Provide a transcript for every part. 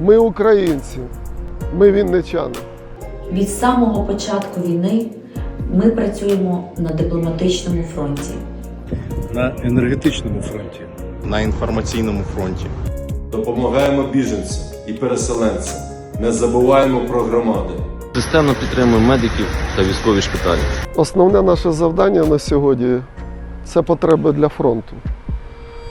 Ми українці, ми вінничани. Від самого початку війни ми працюємо на дипломатичному фронті. на енергетичному фронті. на інформаційному фронті. Допомагаємо біженцям і переселенцям. Не забуваємо про громади. Системно підтримуємо медиків та військові шпиталі. Основне наше завдання на сьогодні це потреби для фронту,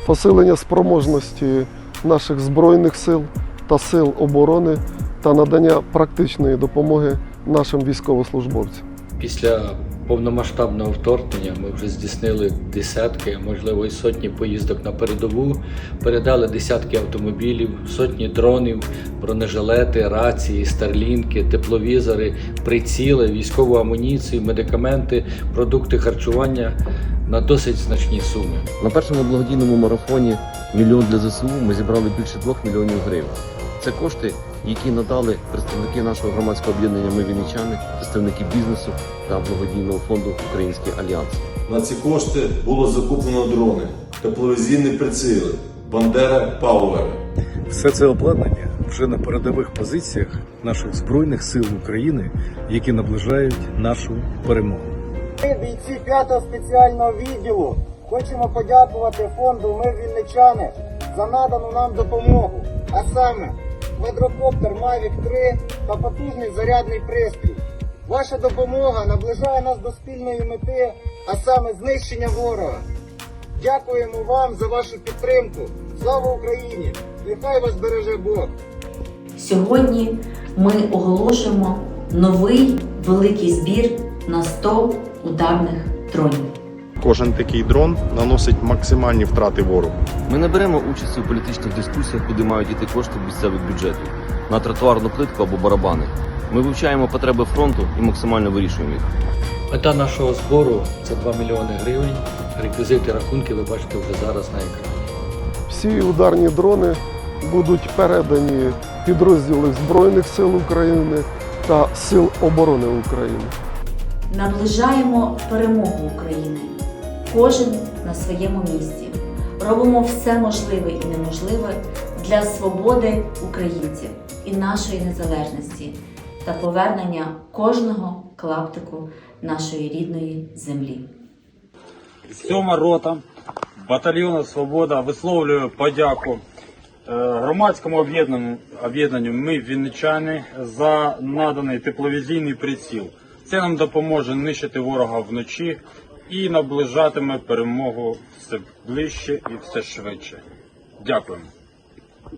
посилення спроможності наших збройних сил та сил оборони та надання практичної допомоги нашим військовослужбовцям. Після повномасштабного вторгнення ми вже здійснили десятки, можливо, і сотні поїздок на передову, передали десятки автомобілів, сотні дронів, бронежилети, рації, старлінки, тепловізори, приціли, військову амуніцію, медикаменти, продукти харчування на досить значні суми. На першому благодійному марафоні Мільйон для ЗСУ ми зібрали більше 2 мільйонів гривень. Це кошти, які надали представники нашого громадського об'єднання Ми Вінничани, представники бізнесу та благодійного фонду Український альянс. На ці кошти було закуплено дрони, тепловізійні приціли, Бандера Пауер. Все це обладнання вже на передових позиціях наших збройних сил України, які наближають нашу перемогу. Ми, бійці 5-го спеціального відділу, хочемо подякувати фонду Ми Вінничани за надану нам допомогу, а саме квадрокоптер Mavic 3 та потужний зарядний пристрій. Ваша допомога наближає нас до спільної мети, а саме знищення ворога. Дякуємо вам за вашу підтримку. Слава Україні! Нехай вас береже Бог! Сьогодні ми оголошуємо новий великий збір на 100 ударних дронів. Кожен такий дрон наносить максимальні втрати ворогу. Ми не беремо участі у політичних дискусіях, куди мають йти кошти місцевих бюджетів на тротуарну плитку або барабани. Ми вивчаємо потреби фронту і максимально вирішуємо їх. Мета нашого збору це 2 мільйони гривень. Реквізити рахунки ви бачите вже зараз на екрані. Всі ударні дрони будуть передані підрозділи Збройних сил України та Сил оборони України. Наближаємо перемогу України. Кожен на своєму місці. Робимо все можливе і неможливе для свободи українців і нашої незалежності та повернення кожного клаптику нашої рідної землі. Сьома рота батальйону Свобода висловлює подяку е, громадському об'єднанню об'єднанню Ми Вінничани за наданий тепловізійний приціл. Це нам допоможе нищити ворога вночі і наближатиме перемогу все ближче і все швидше. Дякуємо.